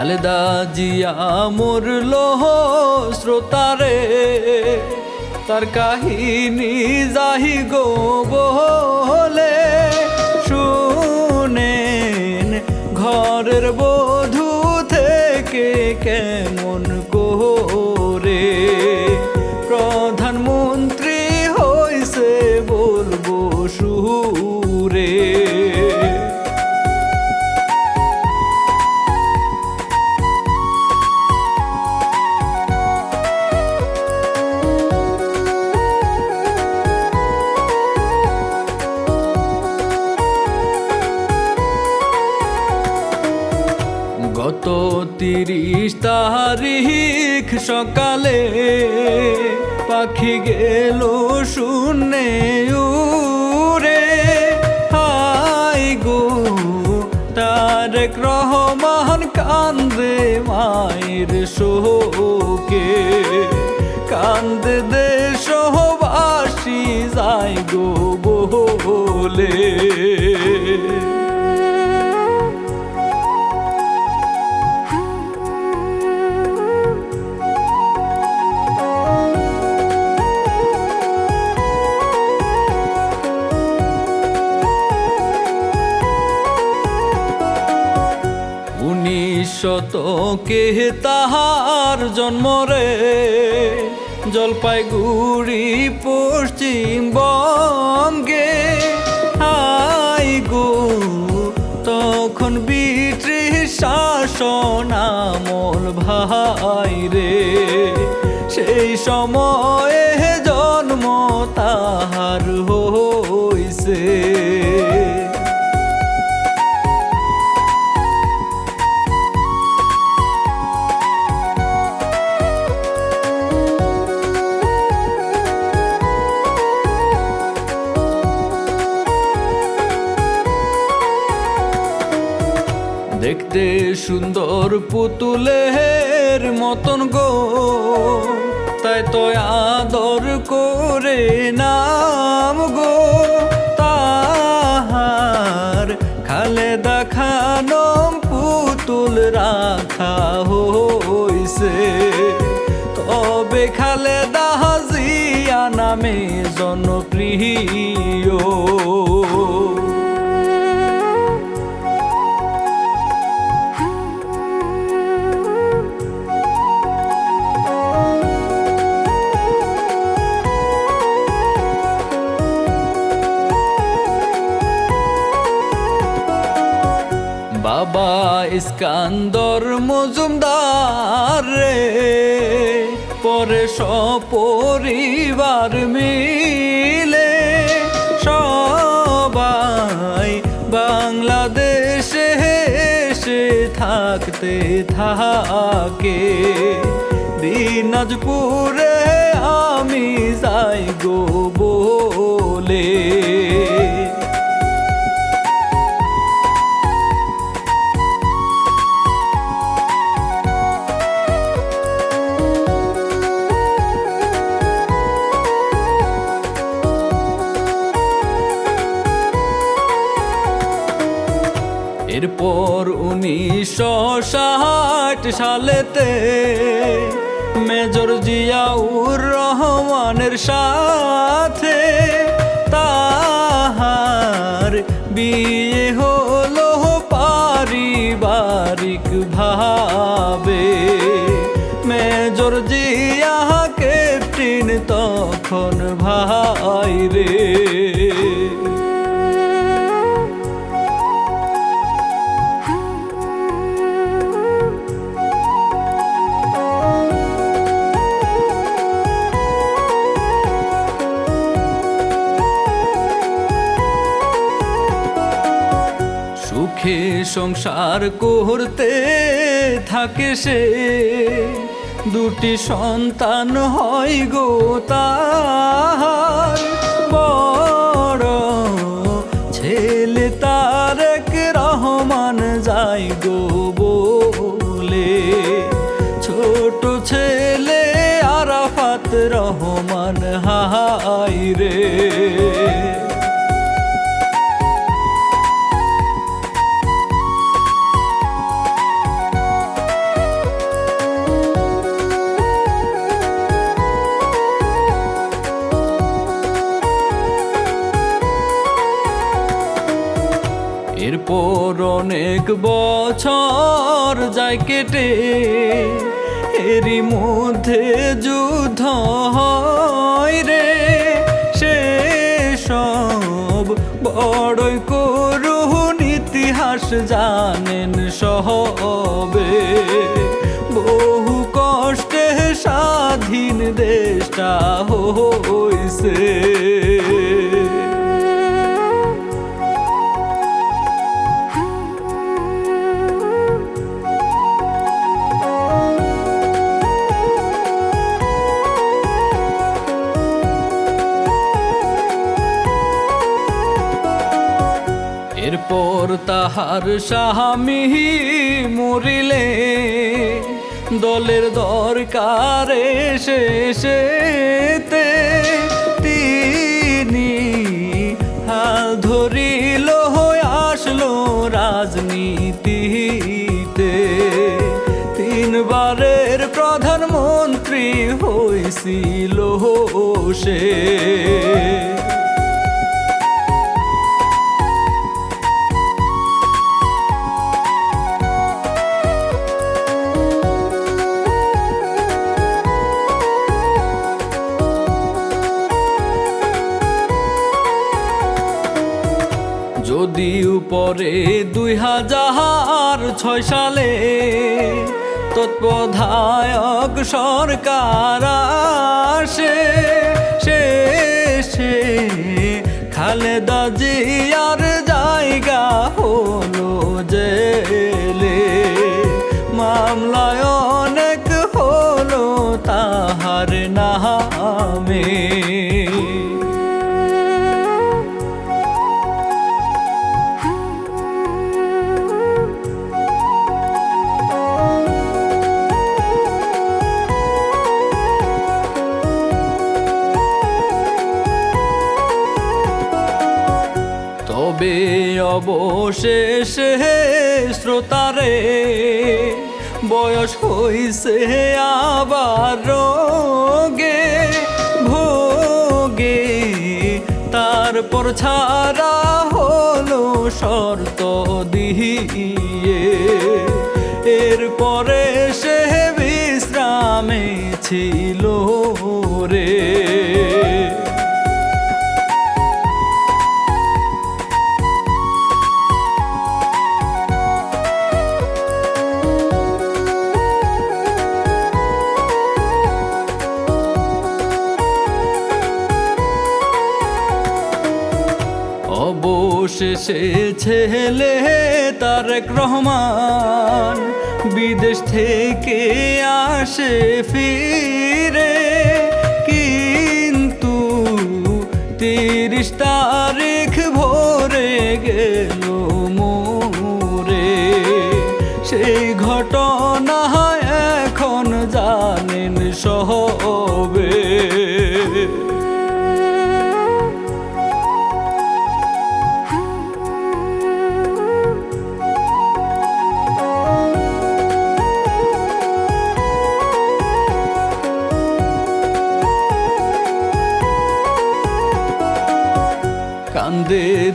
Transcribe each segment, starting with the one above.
খালেদা জিয়া মরল শ্রোতারে তার কাহিনী যাহি গো বলে শুনেন ঘরের বধূ থেকে কেমন তিরিশ তারিখ সকালে পাখি গেল শূন্যে উড়ে। হাই গো তারেক রহমান কান্দে মায়ের শোকে। কান্দে দেশবাসী যাই গো বলে উনিশ শতকে তাহার জন্মরে জলপাইগুড়ি পশ্চিমবঙ্গে হাই গো, তখন ব্রিটিশ শাসন আমল ভাই রে। সেই সময়ে জন্ম তাহার হইছে পুতুলের মতন গো। তাই তো আদর করে নাম গো। তাহার খালেদা খানম পুতুল রাখা হইছে। তবে খালেদা হাজিয়া নামে জনপ্রিয়। বাবা, ইস্কান্দর মজুমদার রে। পরে সপরিবার মিলে সবাই বাংলাদেশে এসে থাকতে থাকে। দিনাজপুরে আমি যাই গো বলে। এরপর উনিশশো সালেতে মেজর জিয়াউর রহমানের সাথে তাহার বিয়ে হলো পারিবারিক ভাবে। মেজর জিয়া, ক্যাপ্টেন তখন ভাই রে সংসার করতে থাকে সে। দুটি সন্তান হয় গো তাহার। বড় ছেলে তারেক রহমান যাই গো বলে। ছোট ছেলে আরাফাত রহমান হাই রে। অনেক বছর যায় কেটে, এরই মধ্যে যুদ্ধ হয় রে। সে সব বড়ই করুন ইতিহাস জানেন সহবে। বহু কষ্টে স্বাধীন দেশটা হইছে। এরপর তাহার স্বামী মরিলে, দলের দরকারে শেষেতে তিনি হাল ধরিল হয়ে আসলো রাজনীতিতে। তিনবারের প্রধানমন্ত্রী হয়েছিল সে। পরে দুই হাজার ছয় সালে তৎপ্রধায়ক সরকার আসে সে খালেদা জিয়ার শ্রোতারে বয়স হইছে আবার রোগে, ভোগে। তারপর ছাড়া হলো শর্ত দিয়ে। এরপরে সে বিশ্রামে ছিল রে। অবশেষে ছেলে তারেক রহমান। বিদেশ থেকে আসে ফিরে, কিন্তু তিরিশ তারিখ ভোরে গেল মোরে। সেই ঘটনা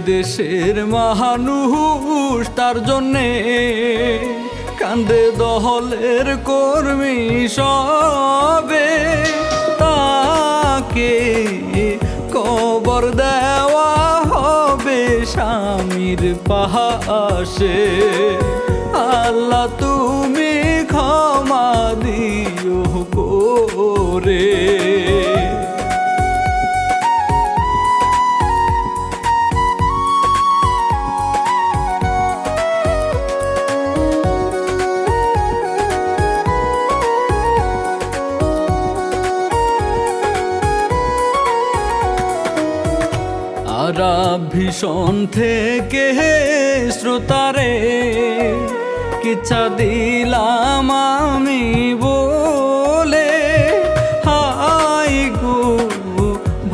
দেশের মহানুষ, তার জন্যে কান্দে দহলের কর্মী সবে। তাকে কবর দেওয়া হবে স্বামীর পাশে। আল্লাহ তুমি ক্ষমা দিও করে। ভীষণ থেকে শ্রোতারে কিচ্ছা দিলাম আমি বলে? হাই গো,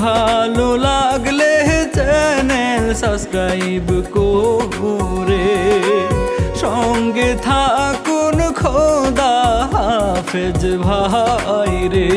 ভালো লাগলে চ্যানেল সাবস্ক্রাইব করে সঙ্গে থাকুন খোদা হাফেজ ভাই রে।